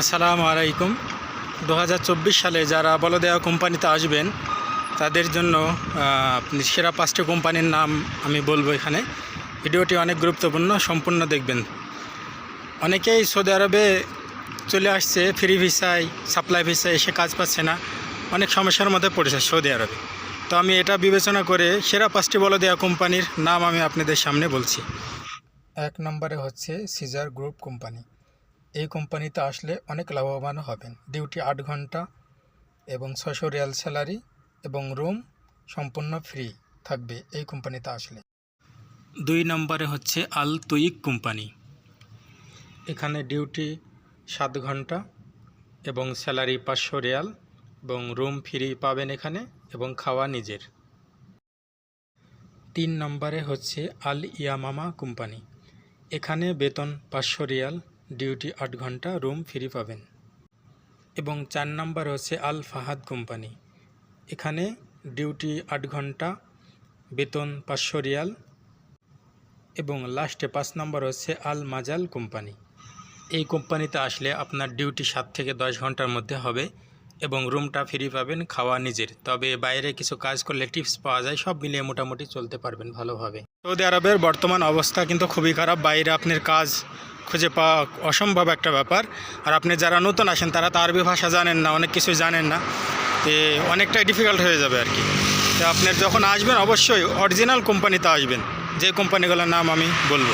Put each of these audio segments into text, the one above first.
আসসালামু আলাইকুম। দু হাজার চব্বিশ সালে যারা বলদেয়া কোম্পানিতে আসবেন, তাদের জন্য সেরা পাঁচটি কোম্পানির নাম আমি বলব এখানে। ভিডিওটি অনেক গুরুত্বপূর্ণ, সম্পূর্ণ দেখবেন। অনেকেই সৌদি আরবে চলে আসছে, ফ্রি ভিসায়, সাপ্লাই ভিসায় এসে কাজ পাচ্ছে না, অনেক সমস্যার মধ্যে পড়েছে সৌদি আরবে। তো আমি এটা বিবেচনা করে সেরা পাঁচটি বলদেয়া কোম্পানির নাম আমি আপনাদের সামনে বলছি। এক নম্বরে হচ্ছে সিজার গ্রুপ কোম্পানি। এই কোম্পানিতে আসলে অনেক লাভবান হবেন। ডিউটি আট ঘণ্টা এবং ছশো রিয়াল স্যালারি এবং রুম সম্পূর্ণ ফ্রি থাকবে এই কোম্পানিতে আসলে। দুই নম্বরে হচ্ছে আল তুইক কোম্পানি। এখানে ডিউটি সাত ঘণ্টা এবং স্যালারি পাঁচশো রিয়াল এবং রুম ফ্রি পাবেন এখানে এবং খাওয়া নিজের। তিন নম্বরে হচ্ছে আল ইয়ামামা কোম্পানি। এখানে বেতন পাঁচশো রিয়াল ডিউটি আট ঘণ্টা রুম ফ্রি পাবেন। এবং চার নাম্বার হচ্ছে আল ফাহাদ কোম্পানি। এখানে ডিউটি আট ঘণ্টা, বেতন পাঁচশো রিয়াল এবং লাস্টে পাঁচ নাম্বার হচ্ছে আল মাজাল কোম্পানি। এই কোম্পানিতে আসলে আপনার ডিউটি সাত থেকে দশ ঘণ্টার মধ্যে হবে এবং রুমটা ফ্রি পাবেন খাওয়া নিজের। তবে বাইরে কিছু কাজ করলে টিপস পাওয়া যায়, সব মিলিয়ে মোটামুটি চলতে পারবেন ভালোভাবে। সৌদি আরবের বর্তমান অবস্থা কিন্তু খুবই খারাপ। বাইরে আপনার কাজ খুঁজে পাওয়া অসম্ভব একটা ব্যাপার। আর আপনি যারা নতুন আসেন, তারা তো আরবি ভাষা জানেন না, অনেক কিছু জানেন না। তো অনেকটাই ডিফিকাল্ট হয়ে যাবে আর কি। তো আপনার যখন আসবেন, অবশ্যই অরিজিনাল কোম্পানিতে আসবেন। যে কোম্পানিগুলোর নাম আমি বলব।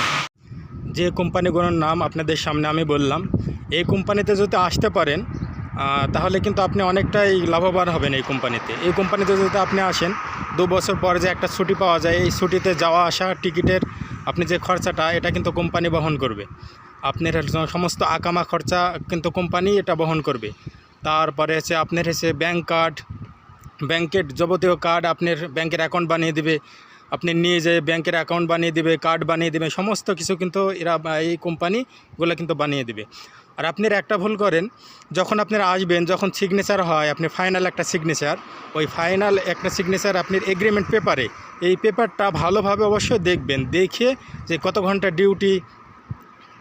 যে কোম্পানিগুলোর নাম আপনাদের সামনে আমি বললাম। এই কোম্পানিতে যদি আসতে পারেন তাহলে কিন্তু আপনি অনেকটাই লাভবান হবেন এই কোম্পানিতে এই কোম্পানিতে যদি আপনি আসেন, দু বছর পর যে একটা ছুটি পাওয়া যায়, এই ছুটিতে যাওয়া আসা টিকিটের আপনি যে খরচাটা, এটা কিন্তু কোম্পানি বহন করবে। আপনার সমস্ত আকামা খরচা কিন্তু কোম্পানি এটা বহন করবে। তারপরে হচ্ছে আপনার হচ্ছে ব্যাংক কার্ড, ব্যাংকের যাবতীয় কার্ড আপনার ব্যাংকের অ্যাকাউন্ট বানিয়ে দিবে। আপনি নিয়ে যেয়ে ব্যাংকের অ্যাকাউন্ট বানিয়ে দিবে কার্ড বানিয়ে দেবে, সমস্ত কিছু কিন্তু এরা এই কোম্পানিগুলো কিন্তু বানিয়ে দিবে। আর আপনার একটা ভুল করেন, যখন আপনারা আসবেন, যখন সিগনেচার হয়, আপনি ফাইনাল একটা সিগনেচার ওই ফাইনাল একটা সিগনেচার আপনার এগ্রিমেন্ট পেপারে এই পেপারটা ভালোভাবে অবশ্যই দেখবেন, দেখে যে কত ঘণ্টা ডিউটি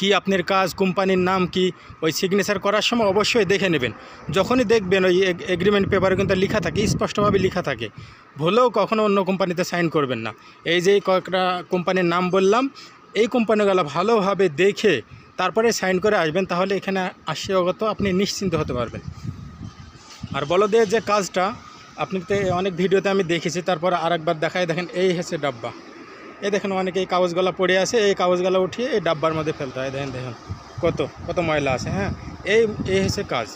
কি আপনার কাজ, কোম্পানির নাম কি, ওই সিগনেচার করার সময় অবশ্যই দেখে নেবেন। যখনই দেখবেন ওই এগ্রিমেন্ট পেপারে কিন্তু লেখা থাকে, স্পষ্টভাবে লেখা থাকে। ভুলেও কখনও অন্য কোম্পানিতে সাইন করবেন না। এই যে কয়েকটা কোম্পানির নাম বললাম, এই কোম্পানিগুলো ভালোভাবে দেখে তারপরে সাইন করে আসবেন, তাহলে এখানে আসে অগত আপনি নিশ্চিন্ত হতে পারবেন। আর বলদের যে কাজটা আপনি অনেক ভিডিওতে আমি দেখেছি, তারপর আরেকবার দেখায় দেখেন, এই হচ্ছে ডাব্বা। এই দেখেন অনেকে এই কাগজগুলা পড়ে আছে, এই কাগজগুলা উঠিয়ে এই ডাব্বার মধ্যে ফেলতে হয়। দেখেন দেখেন, কত কত ময়লা আছে হ্যাঁ? এই এই হচ্ছে কাজ।